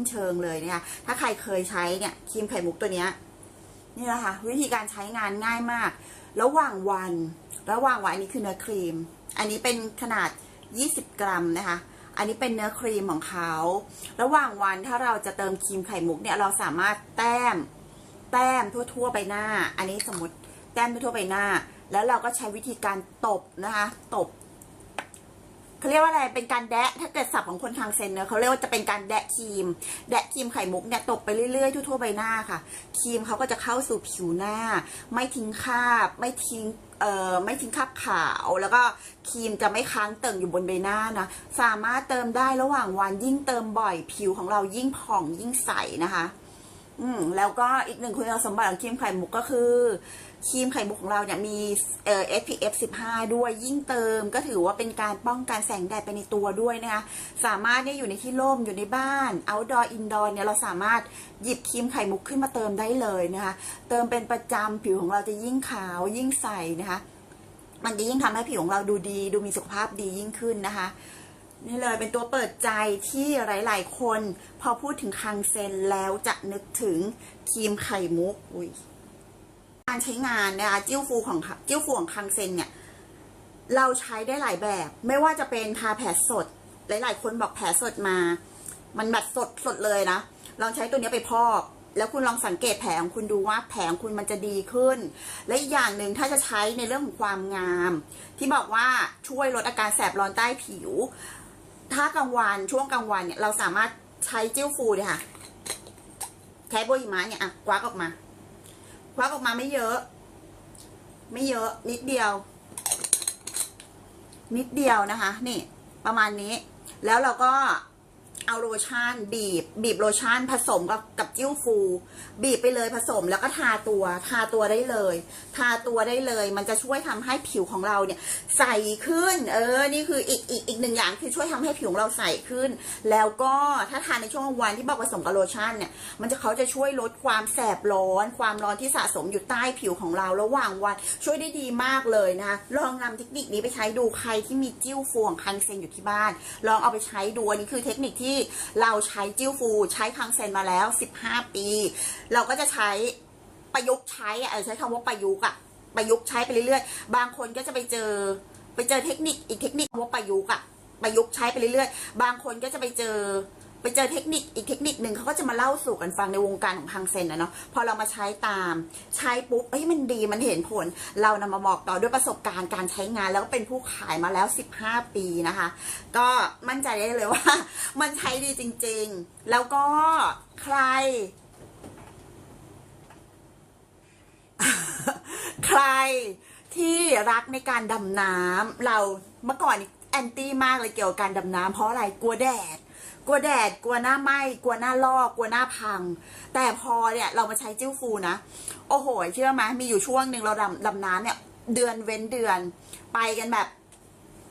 สิ้นเชิงเลยเนี่ยถ้าใครเคยใช้เนี่ยครีมไข่มุกตัวเนี้ยนี่แหละค่ะวิธีการใช้งานง่ายมาก ระหว่างวัน ระหว่างวันอันนี้คือเนื้อครีม อันนี้เป็นขนาด 20 กรัมนะคะ อันนี้เป็นเนื้อครีมของเขา ระหว่างวันถ้าเราจะเติมครีมไข่มุกเนี่ยเราสามารถแต้ม แต้มทั่วๆไปหน้า อันนี้สมมติแต้มทั่วๆไปหน้า แล้วเราก็ใช้วิธีการตบนะคะ ตบ เขาเรียกว่าอะไร เป็นการแดะ ถ้าเกิดศัพท์ของคนทางเซนเนอะเขาเรียกว่าจะเป็นการแดะครีม แดะครีมไข่มุกเนี่ยตบไปเรื่อยๆทั่วๆใบหน้าค่ะ ครีมเขาก็จะเข้าสู่ผิวหน้า ไม่ทิ้งคราบ ไม่ทิ้งเอ่อไม่ทิ้งคราบขาว แล้วก็ครีมจะไม่ค้างเติ่งอยู่บนใบหน้านะ สามารถเติมได้ระหว่างวันยิ่งเติมบ่อย ผิวของเรายิ่งผ่องยิ่งใสนะคะ อืมแล้วก็อีกหนึ่งคุณสมบัติของครีมไข่มุกก็คือครีมไข่มุกของเราเนี่ยมีเอ่อ SPF 15 ด้วยยิ่งเติม ก็ถือว่าเป็นการป้องกันแสงแดดไปในตัวด้วยนะคะ สามารถเนี่ยอยู่ในที่ร่มอยู่ในบ้าน outdoor indoor เนี่ยเราสามารถหยิบครีมไข่มุกขึ้นมาเติมได้เลยนะคะ เติมเป็นประจำผิวของเราจะยิ่งขาวยิ่งใสนะคะ มันจะยิ่งทำให้ผิวของเราดูดี ดูมีสุขภาพดียิ่งขึ้นนะคะ นี่เลยเป็นตัวเปิดใจที่หลาย ๆ คน พอพูดถึงคังเซนแล้วจะนึกถึงครีมไข่มุกอุ้ยการใช้งานนะคะจิ้วฟูของจิ้วฟูของคังเซนเนี่ย เราใช้ได้หลายแบบ ไม่ว่าจะเป็นทาแผลสด หลาย ๆ คนบอกแผลสดมา มันแบบสดสดเลยนะลองใช้ตัวนี้ไปพอกแล้วคุณลองสังเกตแผลของคุณดูว่าแผลของคุณมันจะดีขึ้น และอีกอย่างหนึ่งถ้าจะใช้ในเรื่องของความงาม ที่บอกว่าช่วยลดอาการแสบร้อนใต้ผิว ถ้ากลางวันช่วงกลางวันเนี่ยเราสามารถใช้จิ้วฟูเนี่ยค่ะใช้โบหิมะเนี่ยอะควักออกมาควักออกมาไม่เยอะ ไม่เยอะ นิดเดียว นิดเดียวนะคะ นี่ ประมาณนี้ แล้วเราก็ เอาโลชั่นบีบ บีบโลชั่นผสมกับกับจิ้วฟู บีบไปเลยผสมแล้วก็ทาตัว ทาตัวได้เลย ทาตัวได้เลย มันจะช่วยทำให้ผิวของเราเนี่ย ใสขึ้น เออ นี่คืออีกอีกอีกหนึ่งอย่างคือช่วยทำให้ผิวของเราใสขึ้น แล้วก็ถ้าทานในช่วงวันที่บอกผสมกับโลชั่นเนี่ย มันจะเขาจะช่วยลดความแสบร้อน ความร้อนที่สะสมอยู่ใต้ผิวของเราระหว่างวัน ช่วยได้ดีมากเลยนะคะลองนำเทคนิคนี้ไปใช้ดูใครที่มีจิ้วฟูของคังเซนอยู่ที่บ้าน ลองเอาไปใช้ดูอันนี้คือเทคนิคที่เราใช้จิ้วฟู ใช้คังเซนมาแล้ว 15 ปี เราก็จะใช้ประยุกต์ใช้อะเออใช้คำว่าประยุกต์อะประยุกต์ใช้ไปเรื่อยๆ บางคนก็จะไปเจอไปเจอเทคนิคอีกเทคนิคว่าประยุกต์อะประยุกต์ใช้ไปเรื่อยๆ บางคนก็จะไปเจอ ไปเจอเทคนิคอีกเทคนิคหนึ่งเขาก็จะมาเล่าสู่กันฟังในวงการของคังเซนนะเนาะพอเรามาใช้ตามใช้ปุ๊บเอ้ยมันดีมันเห็นผล เรานำมาบอกต่อด้วยประสบการณ์การใช้งาน แล้วก็เป็นผู้ขายมาแล้ว 15 ปีนะคะ ก็มั่นใจได้เลยว่า มันใช้ดีจริง ๆ แล้วก็ใคร ใครที่รักในการดำน้ำเราเมื่อก่อนแอนตี้มากเลยเกี่ยวกับการดำน้ำเพราะอะไรกลัวแดด กลัวแดดกลัวหน้าไหม้กลัวหน้าลอกกลัวหน้าพัง แต่พอเนี่ยเรามาใช้จิ้วฟูนะ โอ้โห เชื่อไหมมีอยู่ช่วงหนึ่งเราดำดำน้ำเนี่ย เดือนเว้นเดือน ไปกันแบบ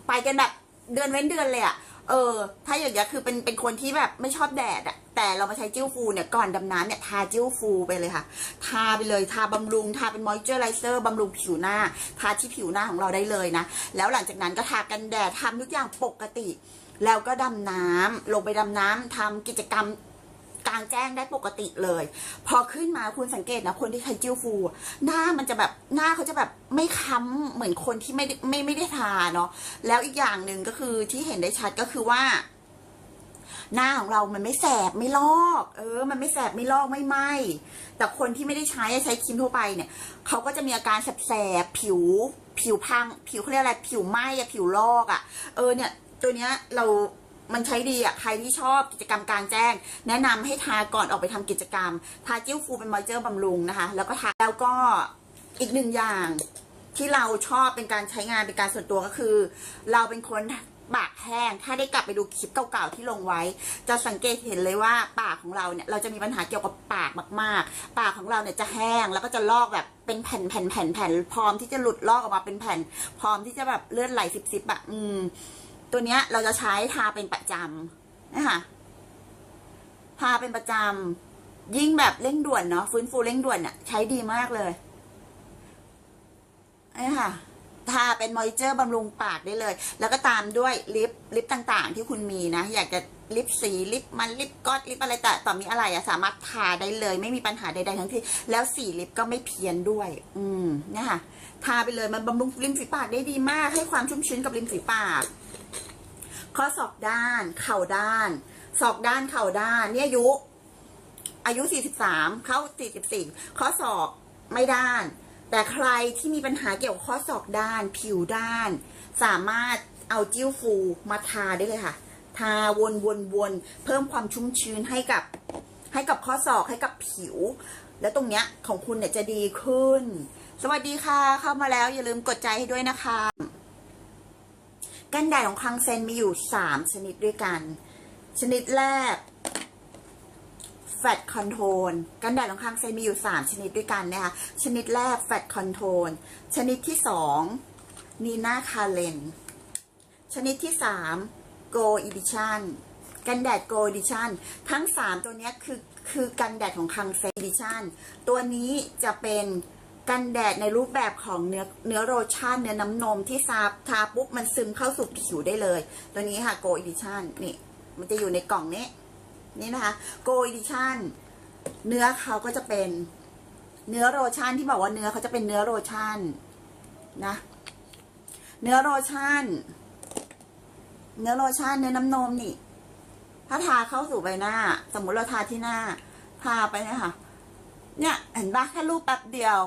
ไปกันแบบ เดือนเว้นเดือนเลยอะเออ ถ้าอย่างเงี้ยคือเป็นเป็นคนที่แบบไม่ชอบแดดอะแต่เรามาใช้จิ้วฟูเนี่ยก่อนดำน้ำเนี่ยทาจิ้วฟูไปเลยค่ะ ทาไปเลยทาบำรุง ทาเป็นมอยเจอร์ไรเซอร์บำรุงผิวหน้า ทาที่ผิวหน้าของเราได้เลยนะ แล้วหลังจากนั้นก็ทากันแดดทำทุกอย่างปกติ แล้วก็ดำน้ำลงไปดำน้ำทำกิจกรรมกลางแจ้งได้ปกติเลย พอขึ้นมาคุณสังเกตนะคนที่ใช้จิ้วฟู หน้ามันจะแบบหน้าเขาจะแบบไม่ค้ำเหมือนคนที่ไม่ได้ไม่ไม่ได้ทาเนาะแล้วอีกอย่างหนึ่งก็คือที่เห็นได้ชัดก็คือว่า หน้าของเรามันไม่แสบไม่ลอก เออ มันไม่แสบไม่ลอกไม่ไหมแต่คนที่ไม่ได้ใช้ใช้ครีมทั่วไปเนี่ยเขาก็จะมีอาการแสบๆผิว ผิวพัง ผิวเขาเรียกอะไรผิวไหมอะผิวลอกอะเออเนี่ย ตัวเนี้ยเรามันใช้ดีอะ ใครที่ชอบกิจกรรมกลางแจ้ง แนะนำให้ทาก่อนออกไปทำกิจกรรม ทาจิ้วฟูเป็นมอยเจอร์บำรุงนะคะ แล้วก็ทาแล้วก็อีกหนึ่งอย่างที่เราชอบเป็นการใช้งานเป็นการส่วนตัวก็คือ เราเป็นคนปากแห้ง ถ้าได้กลับไปดูคลิปเก่าๆที่ลงไว้ จะสังเกตเห็นเลยว่าปากของเราเนี่ย เราจะมีปัญหาเกี่ยวกับปากมาก ๆ ปากของเราเนี่ยจะแห้งแล้วก็จะลอกแบบเป็นแผ่นแผ่นแผ่นแผ่นพร้อมที่จะหลุดลอกออกมาเป็นแผ่น พร้อมที่จะแบบเลือดไหลสิบๆอะอืม ตัวเนี้ยเราจะใช้ทาเป็นประจำนะคะทาเป็นประจำยิ่งแบบเร่งด่วนเนาะฟื้นฟูเร่งด่วนเนี่ยใช้ดีมากเลยนี่ค่ะทาเป็นมอยเจอร์บำรุงปากได้เลย แล้วก็ตามด้วยลิปลิปต่างๆ ที่คุณมีนะ อยากจะลิปสีลิปมันลิปก๊อตลิปอะไรแต่ต่อมีอะไรอะสามารถทาได้เลย ไม่มีปัญหาใดๆทั้งที่แล้วสีลิปก็ไม่เพี้ยนด้วย อืมเนี่ยค่ะ ทาไปเลยมันบำรุงริมฝีปากได้ดีมาก ให้ความชุ่มชื้นกับริมฝีปาก ข้อศอกด้าน เข่าด้านศอกด้านเข่าด้านเนี่ยอายุ อายุ 43 เข้า 44 ข้อศอกไม่ด้าน แต่ใครที่มีปัญหาเกี่ยวกับข้อศอกด้าน ผิวด้าน สามารถเอาจิ้วฟูมาทาได้เลยค่ะ ทาวนวนวนเพิ่มความชุ่มชื้นให้กับ ให้กับข้อศอกให้กับผิว แล้วตรงเนี้ยของคุณเนี่ยจะดีขึ้น สวัสดีค่ะ เข้ามาแล้วอย่าลืมกดใจให้ด้วยนะคะ กันแดดของคังเซนมีอยู่ 3 ชนิดด้วยกัน ชนิดแรก Fat Control กันแดดของคังเซนมีอยู่ 3 ชนิดด้วยกันนะคะ ชนิดแรก Fat Control ชนิดที่2 Nina Karen ชนิดที่3 Go Edition กันแดด Go Edition ทั้ง 3 ตัวเนี้ยคือคือกันแดดของคังเซน Edition ตัวนี้จะเป็น กันแดดในรูปแบบของเนื้อเนื้อโลชั่นเนื้อน้ำนมที่ซาบทาปุ๊บมันซึมเข้าสู่ผิวได้เลย ตัวนี้ค่ะ Go Edition นี่ มันจะอยู่ในกล่องนี้ นี่นะคะ Go Edition เนื้อเขาก็จะเป็นเนื้อโลชั่นที่บอกว่าเนื้อเขาจะเป็นเนื้อโลชั่นนะ เนื้อโลชั่น เนื้อโลชั่นเนื้อน้ำนมนี่ ถ้าทาเข้าสู่ใบหน้า สมมุติเราทาที่หน้า ทาไปเนี่ยค่ะเนี่ย เห็นปะแค่รูปแป๊บเดียว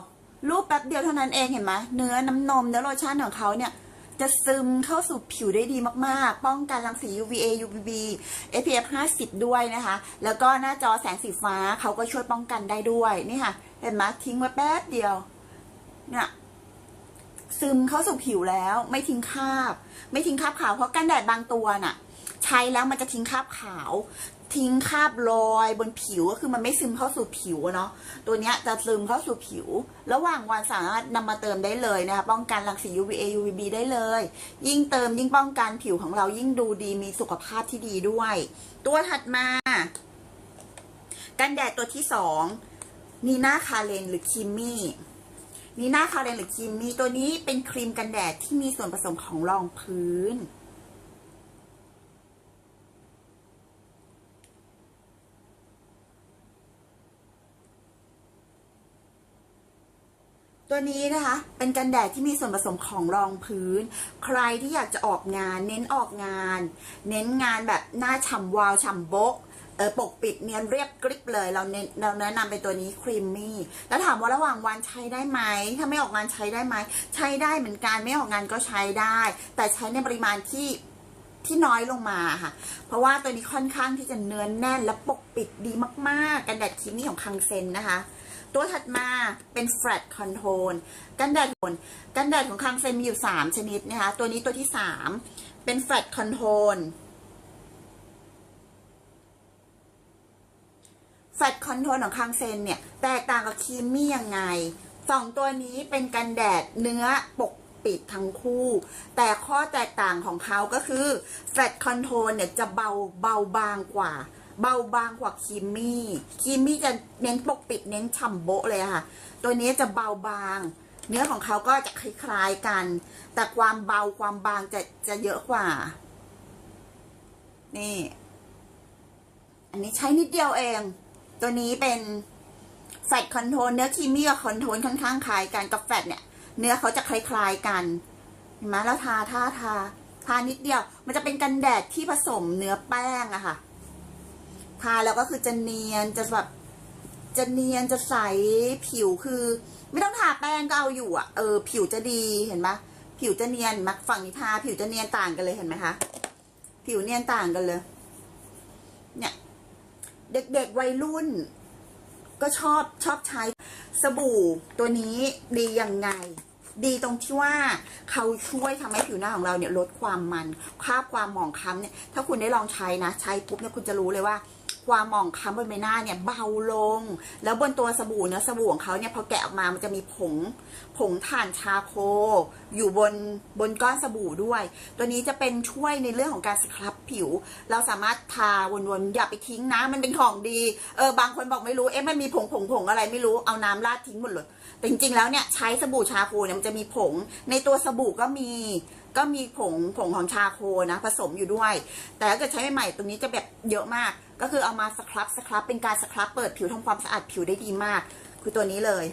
รูปแป๊บเดียวเท่านั้นเองเห็นไหมเนื้อน้ำนมเนื้อโลชั่นของเขาเนี่ย จะซึมเข้าสู่ผิวได้ดีมากๆ ป้องกันรังสี UVA UVB SPF 50 ด้วยนะคะ แล้วก็หน้าจอแสงสีฟ้าเขาก็ช่วยป้องกันได้ด้วยนี่ค่ะ เห็นไหมทิ้งไว้แป๊บเดียวเนี่ยซึมเข้าสู่ผิวแล้วไม่ทิ้งคราบ ไม่ทิ้งคราบขาวเพราะกันแดดบางตัวน่ะ ใช้แล้วมันจะทิ้งคราบขาว ทิ้งคราบรอยบนผิวก็คือมันไม่ซึมเข้าสู่ผิวเนาะตัวเนี้ยจะซึมเข้าสู่ผิว ระหว่างวันสามารถนำมาเติมได้เลยนะคะป้องกันรังสี UVA UVB ได้เลย ยิ่งเติมยิ่งป้องกันผิวของเรายิ่งดูดีมีสุขภาพที่ดีด้วย ตัวถัดมา กันแดดตัวที่สองนีน่าคาเลนหรือคิมมี่นีน่าคาเรนหรือครีมมี่ตัวนี้เป็นครีมกันแดดที่มีส่วนผสมของรองพื้น ตัวนี้นะคะ เป็นกันแดดที่มีส่วนผสมของรองพื้น ใครที่อยากจะออกงาน เน้นออกงาน เน้นงานแบบหน้าฉ่ำวาวฉ่ำโบ๊ะเออปกปิดเนียนเรียบกริบเลย เราเน้นเราแนะนำเป็นตัวนี้ครีมมี่แล้วถามว่าระหว่างวันใช้ได้ไหมถ้าไม่ออกงานใช้ได้ไหมใช้ได้เหมือนกันไม่ออกงานก็ใช้ได้ แต่ใช้ในปริมาณที่ที่น้อยลงมาค่ะ เพราะว่าตัวนี้ค่อนข้างที่จะเนื้อนแน่นและปกปิดดีมาก ๆ กันแดดครีมมี่ของคังเซนนะคะ ตัวถัดมาเป็น flat control กันแดดนกันแดดของคังเซนมีอยู่ 3 ชนิดนะคะ ตัวนี้ตัวที่ 3 เป็น flat control flat control ของคังเซนเนี่ย แตกต่างกับครีมมี่ยังไงสองตัวนี้เป็นกันแดดเนื้อปกปิดทั้งคู่ แต่ข้อแตกต่างของเขาก็คือ flat control เนี่ยจะเบาเบาบางกว่า เบาบางกว่าครีมมี่ครีมมี่จะเน้นปกปิดเน้นฉ่ำโบะเลยค่ะ ตัวนี้จะเบาบาง เนื้อของเขาก็จะคล้ายๆกัน แต่ความเบาความบางจะจะเยอะกว่า นี่ อันนี้ใช้นิดเดียวเอง ตัวนี้เป็นแฟตคอนโทรลเนื้อครีมมี่กับคอนโทรลค่อนข้างคล้ายกันกับแฟตเนี่ย เนื้อเขาจะคล้ายๆกันเห็นไหมแล้วทาทาทาทานิดเดียว มันจะเป็นกันแดดที่ผสมเนื้อแป้งอะค่ะ ทาแล้วก็คือจะเนียนจะแบบจะเนียนจะใสผิวคือ ไม่ต้องทาแป้งก็เอาอยู่อะเออผิวจะดีเห็นไหมผิวจะเนียนมักฝั่งนี้ทาผิวจะเนียนต่างกันเลยเห็นไหมคะผิวเนียนต่างกันเลย เนี่ย เด็กๆวัยรุ่น ก็ชอบชอบใช้สบู่ตัวนี้ดียังไง ดีตรงที่ว่าเขาช่วยทำให้ผิวหน้าของเราเนี่ยลดความมันคราบความหมองคล้ำเนี่ย ถ้าคุณได้ลองใช้นะ ใช้ปุ๊บเนี่ยคุณจะรู้เลยว่า ความหมองคล้ำบนใบหน้าเนี่ยเบาลง แล้วบนตัวสบู่เนื้อสบู่ของเขาเนี่ยพอแกะออกมามันจะมีผงผงถ่านชาโค อยู่บนบนก้อนสบู่ด้วย ตัวนี้จะเป็นช่วยในเรื่องของการสครับผิว เราสามารถทาวนๆอย่าไปทิ้งนะ มันเป็นของดีเออบางคนบอกไม่รู้เอ๊ะมันมีผงผงผงอะไรไม่รู้เอาน้ำราดทิ้งหมดเลยแต่จริงๆแล้วเนี่ยใช้สบู่ชาโคเนี่ยมันจะมีผง ในตัวสบู่ก็มีก็มีผงผงของชาโคนะ ผสมอยู่ด้วย แต่ถ้าเกิดใช้ใหม่ๆตรงนี้จะแบบเยอะมาก ก็คือเอามาสครับสครับเป็นการสครับเปิดผิวทำความสะอาดผิวได้ดีมาก คือตัวนี้เลย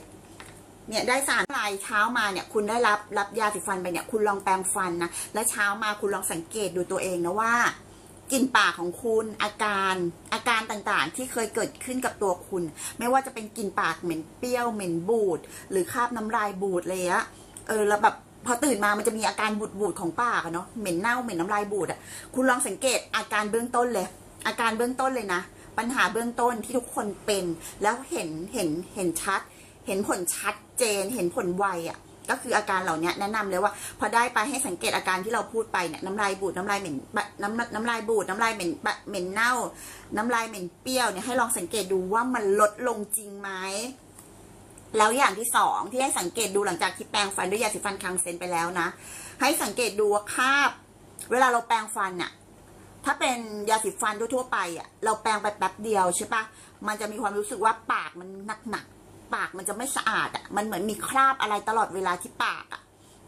เนี่ยได้สารลายเช้ามาเนี่ย คุณได้รับรับยาสีฟันไปเนี่ย คุณลองแปรงฟันนะ และเช้ามาคุณลองสังเกตดูตัวเองนะว่ากลิ่นปากของคุณอาการอาการต่างๆ ที่เคยเกิดขึ้นกับตัวคุณ ไม่ว่าจะเป็นกลิ่นปากเหม็นเปรี้ยวเหม็นบูด หรือคราบน้ำลายบูดเลยอะเออแล้วแบบพอตื่นมามันจะมีอาการบูดบูดของปากอะเนาะเหม็นเน่าเหม็นน้ำลายบูดอะคุณลองสังเกตอาการเบื้องต้นเลย อาการเบื้องต้นเลยนะ ปัญหาเบื้องต้นที่ทุกคนเป็น แล้วเห็นเห็นเห็นชัด เห็นผลชัดเจน เห็นผลไวอะ่ะก็คืออาการเหล่านี้แนะนำเลยว่า พอได้ไปให้สังเกตอาการที่เราพูดไปเนี่ยน้ำลายบูดน้ำลายเหม็นน้ำน้ำลายบูดน้ำลายเหม็นเหม็นเน่า น้ำลายเหม็นเปรี้ยวเนี่ยให้ลองสังเกตดูว่ามันลดลงจริงไหมแล้วอย่างที่สองที่ให้สังเกตดูหลังจากที่แปรงฟันด้วยยาสีฟันคังเซนไปแล้วนะ ให้สังเกตดูว่าคราบ เวลาเราแปรงฟันน่ะ ถ้าเป็นยาสีฟันทั่วๆไปอะ เราแปรงไปแป๊บเดียวใช่ปะมันจะมีความรู้สึกว่าปากมันหนักๆ ปากมันจะไม่สะอาดอะ มันเหมือนมีคราบอะไรตลอดเวลาที่ปากอะ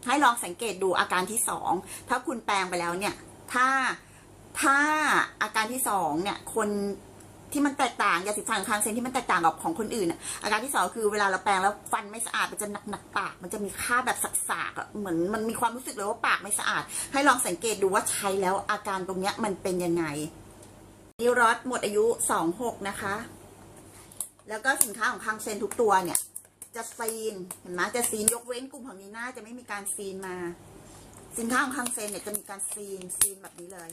ให้ลองสังเกตดูอาการที่สอง ถ้าคุณแปรงไปแล้วเนี่ย ถ้า ถ้าอาการที่สองเนี่ย คน ที่มันแตกต่างยาสีฟันคางเซนที่มันแตกต่างกับของคนอื่นอาการที่สองคือเวลาเราแปรงแล้วฟันไม่สะอาดมันจะหนักหนักปาก มันจะมีคราแบบสากๆอะเหมือนมันมีความรู้สึกเลยว่าปากไม่สะอาด ให้ลองสังเกตดูว่าใช้แล้วอาการตรงเนี้ยมันเป็นยังไงนิวรอสหมดอายุสองหกนะคะ แล้วก็สินค้าของคังเซนทุกตัวเนี่ย จะซีนเห็นไหมจะซีนยกเว้นกลุ่มของนีน่าจะไม่มีการซีนมา สินค้าของคังเซนเนี่ยจะมีการซีนซีนแบบนี้เลย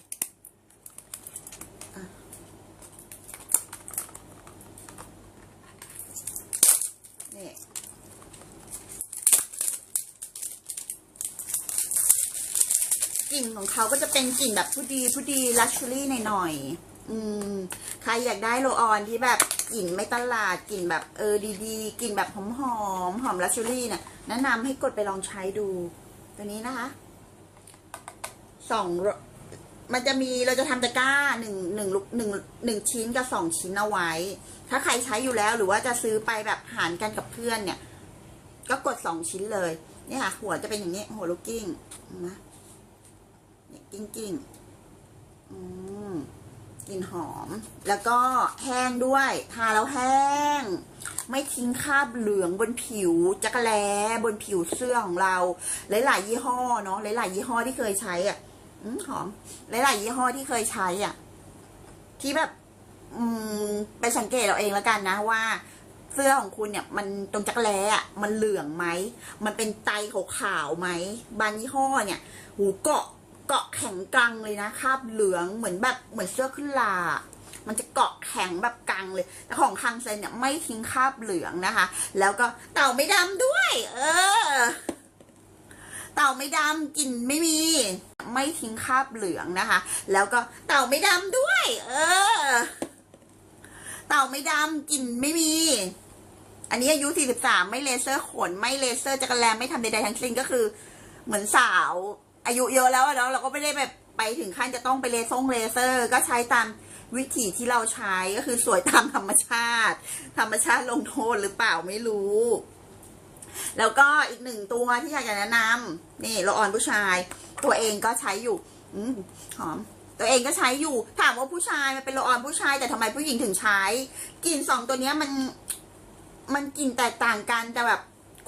กลิ่นของเขาก็จะเป็นกลิ่นแบบผู้ดีผู้ดีลักชัวรี่หน่อยๆอืมใครอยากได้โรลออนที่แบบกลิ่นไม่ตลาดกลิ่นแบบเออดีๆกลิ่นแบบหอมหอมหอมลักชัวรี่เนี่ยแนะนำให้กดไปลองใช้ดู ตัวนี้นะคะสองมันจะมีเราจะทำตะกร้าหนึ่งหนึ่งลูกหนึ่งหนึ่งชิ้นกับสองชิ้นเอาไว้ ถ้าใครใช้อยู่แล้วหรือว่าจะซื้อไปแบบหารกันกับเพื่อนเนี่ย ก็กดสองชิ้นเลย เนี่ยค่ะ หัวจะเป็นอย่างนี้หัวลูกกิ้งนะ กิ้งกิ้งอืมกลิ่นหอม แล้วก็แห้งด้วย ทาแล้วแห้ง ไม่ทิ้งคราบเหลืองบนผิวจักรแลบนผิวเสื้อของเรา หลาย ๆ ยี่ห้อเนาะ หลาย ๆ ยี่ห้อที่เคยใช้อะอืมหอม หลาย ๆ ยี่ห้อที่เคยใช้อะ ที่แบบ อืม ไปสังเกตเราเองแล้วกันนะว่าเสื้อของคุณเนี่ยมันตรงจักแรแลอะมันเหลืองไหม มันเป็นไตขาวๆไหม บางยี่ห้อเนี่ย หูเกาะ เกาะแข็งกังเลยนะคราบเหลืองเหมือนแบบเหมือนเสื้อขึ้นลา มันจะเกาะแข็งแบบกังเลยแต่ของคังเซนเนี่ยไม่ทิ้งคราบเหลืองนะคะ แล้วก็เต่าไม่ดำด้วย เออ เต่าไม่ดำกลิ่นไม่มี ไม่ทิ้งคราบเหลืองนะคะ แล้วก็เต่าไม่ดำด้วย เออ เต่าไม่ดำกลิ่นไม่มีอันนี้อายุ 43 ไม่เลเซอร์ขน ไม่เลเซอร์จักรแลไม่ทำใดๆทั้งสิ้นก็คือ เหมือนสาว อายุเยอะแล้วอะเนาะเราก็ไม่ได้แบบไปถึงขั้นจะต้องไปเลซ่งเลเซอร์ ก็ใช้ตามวิถีที่เราใช้ก็คือสวยตามธรรมชาติ ธรรมชาติลงโทษหรือเปล่าไม่รู้ แล้วก็อีกหนึ่งตัวที่อยากจะแนะนำนี่โรลออนผู้ชาย ตัวเองก็ใช้อยู่อืมหอมตัวเองก็ใช้อยู่ ถามว่าผู้ชายมันเป็นโรลออนผู้ชายแต่ทำไมผู้หญิงถึงใช้กลิ่นสองตัวเนี้ยมันมันกลิ่นแตกต่างกันแต่แบบ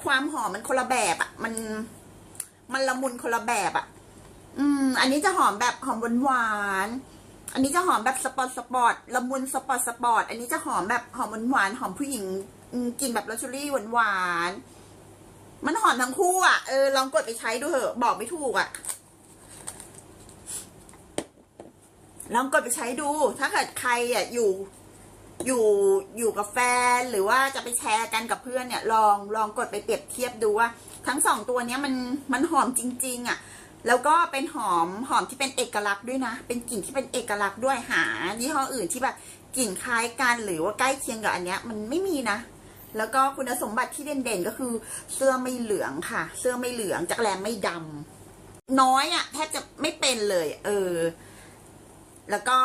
ความหอมมันคนละแบบอะมัน มันละมุนคนละแบบอะอืม อันนี้จะหอมแบบหอมหวานหวานอันนี้จะหอมแบบสปอร์ตสปอร์ตละมุนสปอร์ตสปอร์ตอันนี้จะหอมแบบหอมหวานหวานหอมผู้หญิงกลิ่นแบบลักชัวรี่หวานหวานๆมันหอมทั้งคู่อะเออลองกดไปใช้ดูเถอะ บอกไม่ถูกอะลองกดไปใช้ดู ถ้าเกิดใครอะอยู่อยู่อยู่กับแฟนหรือว่าจะไปแชร์กันกับเพื่อนเนี่ย ลองลองกดไปเปรียบเทียบดูว่า ทั้งสองตัวเนี้ยมันมันหอมจริง ๆอะ่ะ แล้วก็เป็นหอมหอมที่เป็นเอกลักษณ์ด้วยนะ เป็นกลิ่นที่เป็นเอกลักษณ์ด้วยหายี่ห้ออื่นที่แบบกลิ่นคล้ายกันหรือว่าใกล้เคียงกับอันเนี้ยมันไม่มีนะ แล้วก็คุณสมบัติที่เด่นๆก็คือเสื้อไม่เหลืองค่ะ เสื้อไม่เหลืองจักรแลไม่ดำน้อยอะ่ะแทบจะไม่เป็นเลย เออ แล้วก็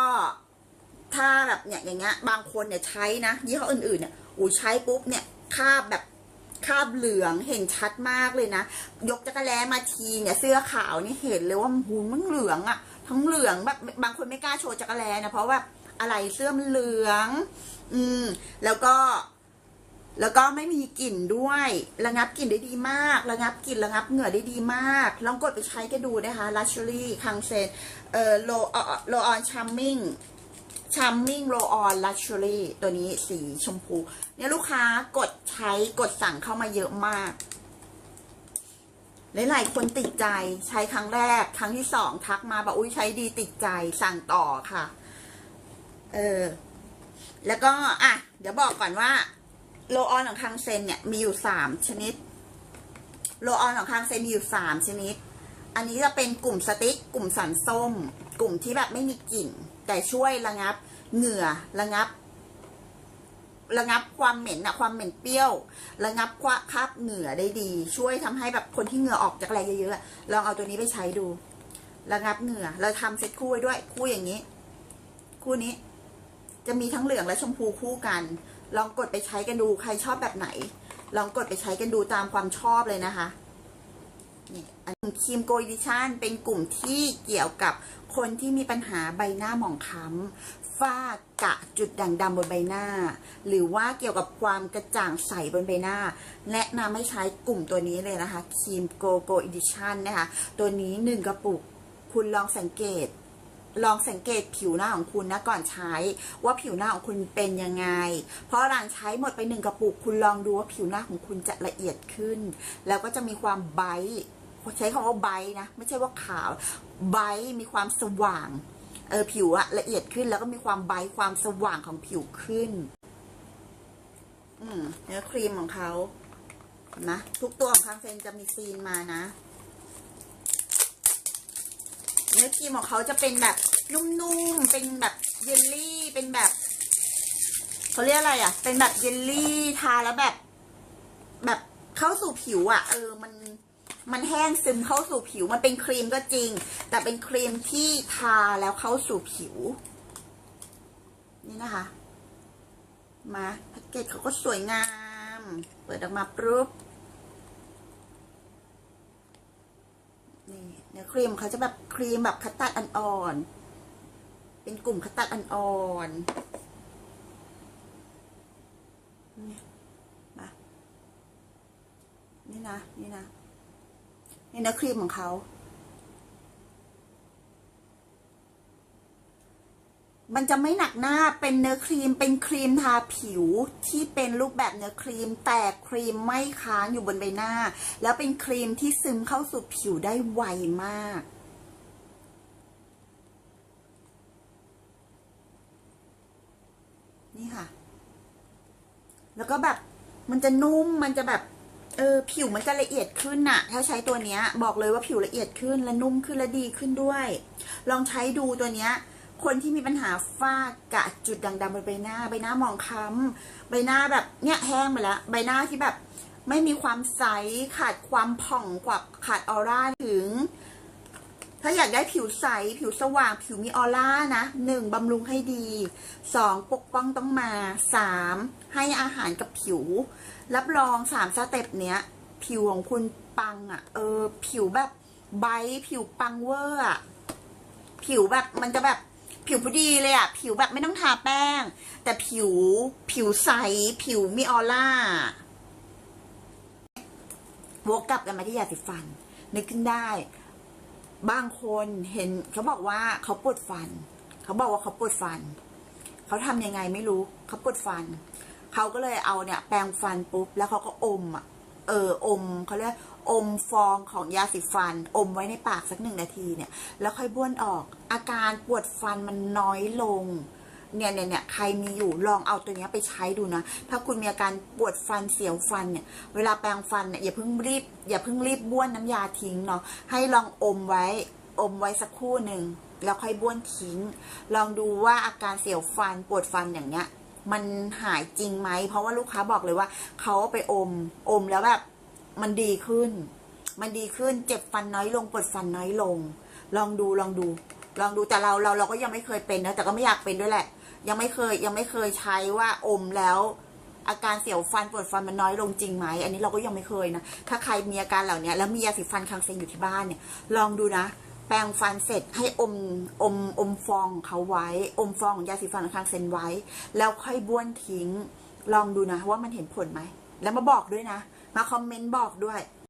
ถ้าแบบเนี่ยอย่างเงี้ยบางคนเนี่ยใช้นะยี่ห้ออื่นๆเนี่ยอูใช้ปุ๊บเนี่ยคาบแบบ คาบเหลืองเห็นชัดมากเลยนะ ยกจักรแล้มาทีเนี่ยเสื้อขาวนี่เห็นเลยว่าหูมันเหลืองอะทั้งเหลืองแบบบางคนไม่กล้าโชว์จักรแล้นะเพราะว่าอะไรเสื้อมันเหลือง อืม แล้วก็ แล้วก็ไม่มีกลิ่นด้วย ระงับกลิ่นได้ดีมาก ระงับกลิ่นระงับเหงื่อได้ดีมาก ลองกดไปใช้กันดูนะคะ Luxury คังเซนเอ่อโลโลออนชัมมิ่ง ชัมมิ่งโลออนลักชัวรี่ตัวนี้สีชมพู เนี่ยลูกค้ากดใช้กดสั่งเข้ามาเยอะมาก หลายๆคนติดใจใช้ครั้งแรก ครั้งที่สองทักมาบอกอุ้ยใช้ดีติดใจสั่งต่อค่ะ เออ แล้วก็ อะ เดี๋ยวบอกก่อนว่าโลออนของคังเซนเนี่ยมีอยู่สามชนิดโลออนของคังเซนมีอยู่สามชนิด อันนี้จะเป็นกลุ่มสติ๊ก กลุ่มสันส้ม กลุ่มที่แบบไม่มีกลิ่น แต่ช่วยระงับเหงื่อระงับ ระงับความเหม็นอะความเหม็นเปรี้ยว ระงับควาคราบเหงื่อได้ดี ช่วยทำให้แบบคนที่เหงื่อออกจากอะไรเยอะๆลองเอาตัวนี้ไปใช้ดู ระงับเหงื่อเราทำเซ็ตคู่ไว้ด้วยคู่อย่างนี้ คู่นี้ จะมีทั้งเหลืองและชมพูคู่กัน ลองกดไปใช้กันดูใครชอบแบบไหน ลองกดไปใช้กันดูตามความชอบเลยนะคะ อันครีมโกดิชันเป็นกลุ่มที่เกี่ยวกับคนที่มีปัญหาใบหน้าหมองคล้ำฝ้ากระจุดด่างดำบนใบหน้า หรือว่าเกี่ยวกับความกระจ่างใสบนใบหน้า แนะนำให้ใช้กลุ่มตัวนี้เลยนะคะครีมโกโกอิดิชันนะคะ ตัวนี้หนึ่งกระปุก คุณลองสังเกต ลองสังเกตผิวหน้าของคุณนะก่อนใช้ ว่าผิวหน้าของคุณเป็นยังไง เพราะหลังใช้หมดไปหนึ่งกระปุก คุณลองดูว่าผิวหน้าของคุณจะละเอียดขึ้น แล้วก็จะมีความไบท์ ใช้คำว่าไบนะ ไม่ใช่ว่าขาวไบมีความสว่างเออผิวอะละเอียดขึ้นแล้วก็มีความไบความสว่างของผิวขึ้น อืมเนื้อครีมของเขานะทุกตัวของคางเซนจะมีซีนมานะ เนื้อครีมของเขาจะเป็นแบบนุ่มๆ เป็นแบบเยลลี่ เป็นแบบเขาเรียกอะไรอะ เป็นแบบเยลลี่ทาแล้วแบบ แบบเข้าสู่ผิวอะ เออมัน มันแห้งซึมเข้าสู่ผิว มันเป็นครีมก็จริง แต่เป็นครีมที่ทาแล้วเข้าสู่ผิว นี่นะคะ มาแพ็กเกจเขาก็สวยงาม เปิดออกมาปุ๊บนี่เนื้อครีมเขาจะแบบครีมแบบคัตตัดอ่อนๆ เป็นกลุ่มคัตตัดอ่อนๆ นี่มานี่นะ นี่นะ นี่เนื้อครีมของเขามันจะไม่หนักหน้าเป็นเนื้อครีมเป็นครีมทาผิวที่เป็นรูปแบบเนื้อครีม แต่ครีมไม่ค้างอยู่บนใบหน้า แล้วเป็นครีมที่ซึมเข้าสู่ผิวได้ไวมาก นี่ค่ะ แล้วก็แบบมันจะนุ่มมันจะแบบ เออผิวมันจะละเอียดขึ้นน่ะ ถ้าใช้ตัวเนี้ย บอกเลยว่าผิวละเอียดขึ้นและนุ่มขึ้นและดีขึ้นด้วย ลองใช้ดูตัวเนี้ย คนที่มีปัญหาฝ้ากะจุดด่างดำบนใบหน้า ใบหน้าหมองคล้ำใบหน้าแบบเนี่ยแห้งไปแล้วใบหน้าที่แบบไม่มีความใสขาดความผ่องกว่าขาดออร่าถึง ถ้าอยากได้ผิวใส ผิวสว่าง ผิวมีออร่านะหนึ่งบำรุงให้ดีสองปกป้องต้องมาสามให้อาหารกับผิว รับรองสามสเต็ปเนี้ย ผิวของคุณปังอะ่ะ เออ ผิวแบบไบผิวปังเวอร์อะผิวแบบมันจะแบบผิวพอดีเลยอะผิวแบบไม่ต้องทาแป้ง แต่ผิวผิวใส ผิวมีออร่าวกกลับกันมาที่ยาสีฟัน นึกขึ้นได้ บางคนเห็น เขาบอกว่าเขาปวดฟัน เขาบอกว่าเขาปวดฟัน เขาทำยังไงไม่รู้ เขาปวดฟัน เขาก็เลยเอาเนี่ยแปรงฟันปุ๊บ แล้วเขาก็อมอะเอออมเขาเรียกอมฟองของยาสีฟัน อมไว้ในปากสักหนึ่งนาทีเนี่ย แล้วค่อยบ้วนออก อาการปวดฟันมันน้อยลงเนี่ยเนี่ยเนี่ยใครมีอยู่ลองเอาตัวเนี้ยไปใช้ดูนะ ถ้าคุณมีอาการปวดฟันเสียวฟันเนี่ย เวลาแปรงฟันเนี่ยอย่าเพิ่งรีบ อย่าเพิ่งรีบบ้วนน้ำยาทิ้งเนาะให้ลองอมไว้ อมไว้สักครู่หนึ่งแล้วค่อยบ้วนทิ้ง ลองดูว่าอาการเสียวฟันปวดฟันอย่างเงี้ย มันหายจริงไหม เพราะว่าลูกค้าบอกเลยว่าเขาไปอม อมแล้วแบบมันดีขึ้น มันดีขึ้น เจ็บฟันน้อยลง ปวดฟันน้อยลง ลองดูลองดู ลองดูแต่เราเราเราก็ยังไม่เคยเป็นนะแต่ก็ไม่อยากเป็นด้วยแหละ ยังไม่เคยยังไม่เคยใช้ว่าอมแล้วอาการเสียวฟันปวดฟันมันน้อยลงจริงไหม อันนี้เราก็ยังไม่เคยนะ ถ้าใครมีอาการเหล่านี้แล้วมียาสีฟันคังเซนอยู่ที่บ้านเนี่ย ลองดูนะ แปรงฟันเสร็จให้อมอมอมฟองของเขาไว้ อมฟองของยาสีฟันข้างเซนไว้ แล้วค่อยบ้วนทิ้ง ลองดูนะว่ามันเห็นผลไหม แล้วมาบอกด้วยนะ มาคอมเมนต์บอกด้วย